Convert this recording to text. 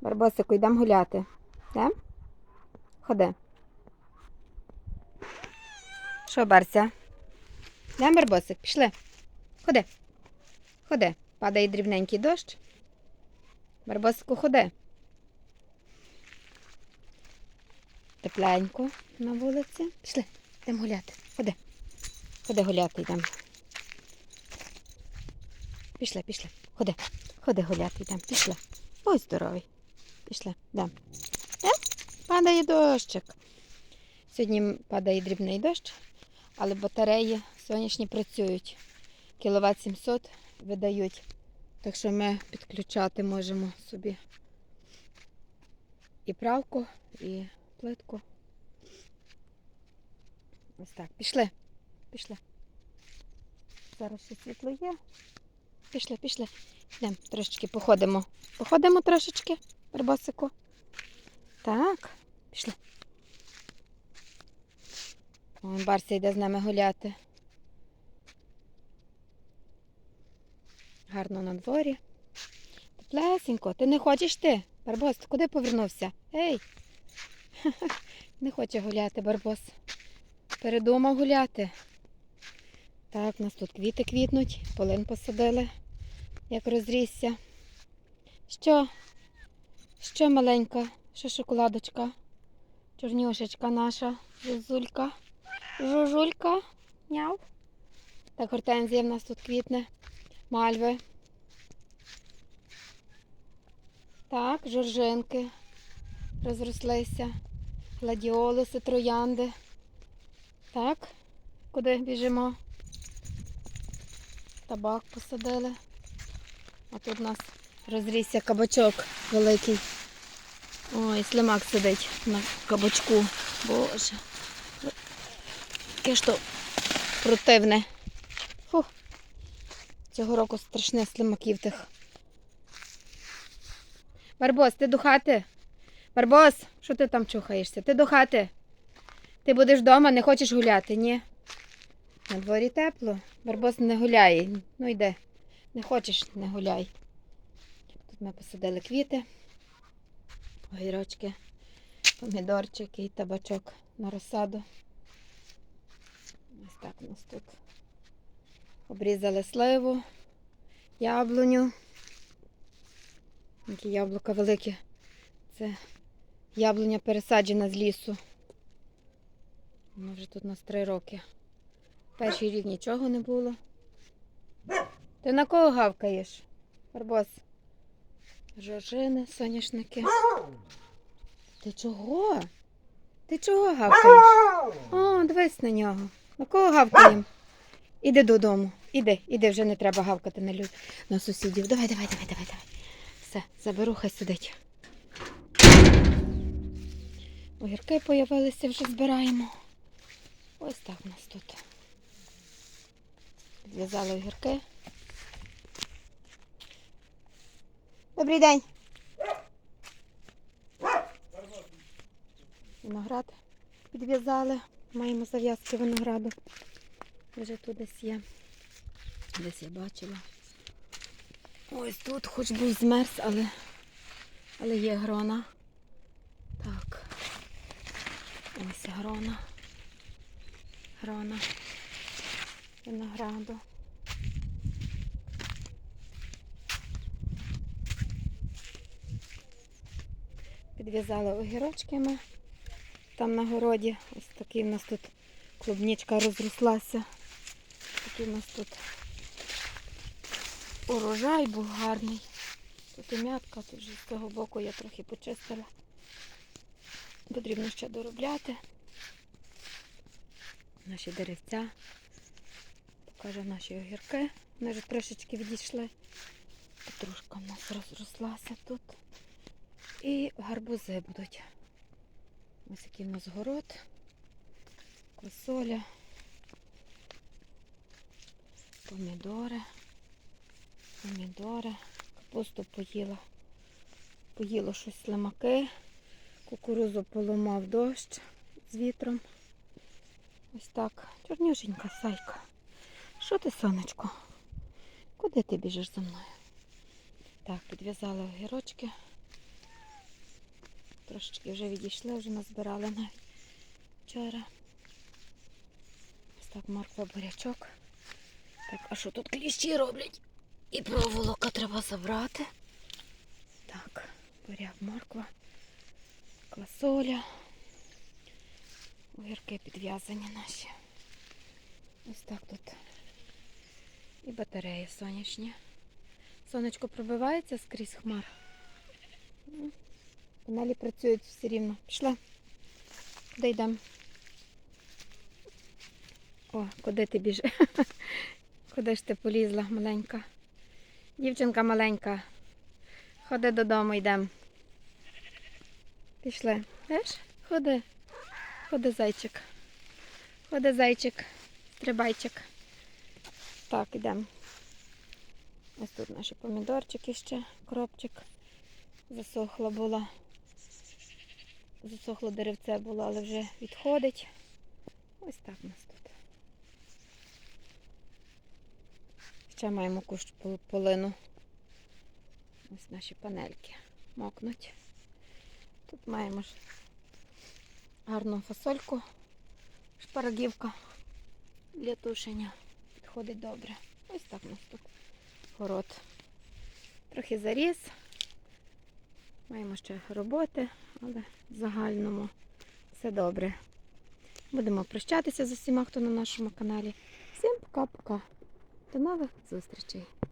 Барбосику, йдемо гуляти. Йдем? Ходи. Що, Барся? Йдем, Барбосик, пішли. Ходи. Ходи. Падає дрібненький дощ. Барбосику, ходи. Тепленько на вулиці. Пішли, йдемо гуляти. Ходи. Ходи гуляти йдемо. Пішли, пішли. Ходи. Ходи гуляти йдемо. Пішли. Ой, здоровий. Пішли. Йдемо. Йдем? Падає дощик. Сьогодні падає дрібний дощ, але батареї сонячні працюють. Кіловат 700 видають. Так що ми підключати можемо собі і правку, і плитку. Ось так. Пішли. Пішли. Зараз ще світло є. Пішли, пішли. Йдемо трошечки походимо. Походимо трошечки, Барбосику. Так, пішли. Ой, Барся йде з нами гуляти. Гарно на дворі. Теплесенько. Ти не хочеш ти? Барбос, куди повернувся? Ей! Не хоче гуляти, Барбос. Передумав гуляти. Так, у нас тут квіти квітнуть, полин посадили, як розрісся. Що? Що маленька? Що шоколадочка? Чорнюшечка наша, зузулька. Жужулька. Няв. Так, гортензія в нас тут квітне. Мальви. Так, жоржинки розрослися. Гладіолуси, троянди. Так, куди біжимо? Табак посадили. А тут у нас розрісся кабачок великий. Ой, слимак сидить на кабачку. Боже. Яке ж то противне. Фу. Цього року страшне слимаків тих. Барбос, ти до хати? Барбос, що ти там чухаєшся? Ти до хати? Ти будеш вдома, не хочеш гуляти, ні? На дворі тепло. Барбос не гуляє. Ну йде. Не хочеш, не гуляй. Ми посадили квіти, огірочки, помідорчики і табачок на розсаду. Ось так у нас тут. Обрізали сливу, яблуню. Які яблука великі. Це яблуня пересаджена з лісу. Вона вже тут у нас три роки. Перший рік нічого не було. Ти на кого гавкаєш? Барбос? Жоржини, соняшники. Ти чого? Ти чого гавкаєш? О, дивись на нього. На кого гавкаємо? Іди додому. Іди, іди, вже не треба гавкати на люд... на сусідів. Давай, давай, давай, давай, давай. Все, заберу, хай сидить. Огірки появилися, вже збираємо. Ось так у нас тут. Підв'язали огірки. Добрий день. Виноград підв'язали. Маємо зав'язки винограду. Вже тут десь є. Десь я бачила. Ось тут хоч би змерз, але, але є грона. Так. Ось грона. Грона. Винограду. Підв'язали огірочки ми. Там на городі. Ось такий в нас тут клубничка розрослася. Такий у нас тут урожай був гарний. Тут і м'ятка, тут вже з цього боку я трохи почистила. Потрібно ще доробляти. Наші деревця. Покажу наші огірки. Вони вже трошечки відійшли. Петрушка в нас розрослася тут. І гарбузи будуть. Ось який у нас город, косоля, помідори, помідори, капусту поїла. Поїло щось слимаки, кукурузу поламав дощ з вітром. Ось так. Чорнюшенька сайка. Що ти, сонечко? Куди ти біжиш за мною? Так, підв'язали огірочки. Трошечки вже відійшли, вже назбирали навіть вчора. Ось так морква бурячок. Так, а що тут кліщі роблять? І проволока треба забрати. Так, буряк, морква, квасоля. Огірки підв'язані наші. Ось так тут. І батареї сонячні. Сонечко пробивається скрізь хмар. Панелі працюють все рівно. Пішла. Куди йдемо? О, куди ти біжиш? Куди ж ти полізла, маленька? Дівчинка маленька. Ходи додому, йдемо. Пішли. Знаєш? Ходи. Ходи, зайчик. Ходи, зайчик. Стрибайчик. Так, йдемо. Ось тут наші помідорчики ще, кропчик. Засохла була. Засохло деревце було, але вже відходить. Ось так у нас тут. Ще маємо кущ полину. Ось наші панельки мокнуть. Тут маємо ж гарну фасольку, шпарагівка для тушення. Підходить добре. Ось так у нас тут город. Трохи заріс. Маємо ще роботи, але в загальному все добре. Будемо прощатися з усіма, хто на нашому каналі. Всім пока-пока. До нових зустрічей!